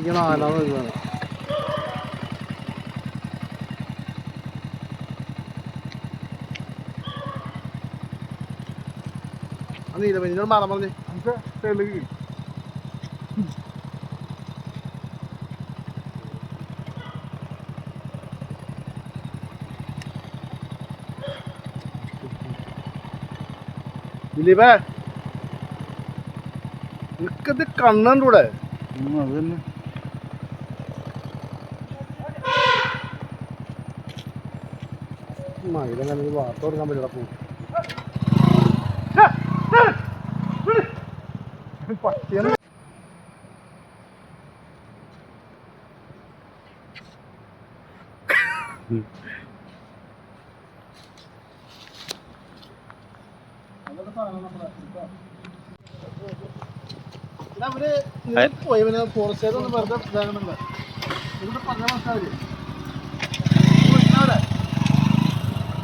ഇങ്ങനെ നാലാമത് വരുവാണ് നീലമഞ്ഞിനോട് മാറാൻ പറഞ്ഞേ. നമുക്ക് തെളിവ് ദിലീപേ. നിനക്കത് കണ്ണൂടെ അത് തന്നെ. മയിലങ്ങനെ ഒരു വാർത്ത കൊടുക്കാൻ പറ്റില്ല പോ. പട്ടിയാണ് അവർ പോയി പിന്നെ ഫോറസ്റ്റ് ഒന്ന് വെറുതെ ഇതാകണല്ലോ ഇവിടെ പറഞ്ഞ മനസ്സിലാവില്ലേ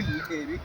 Levik.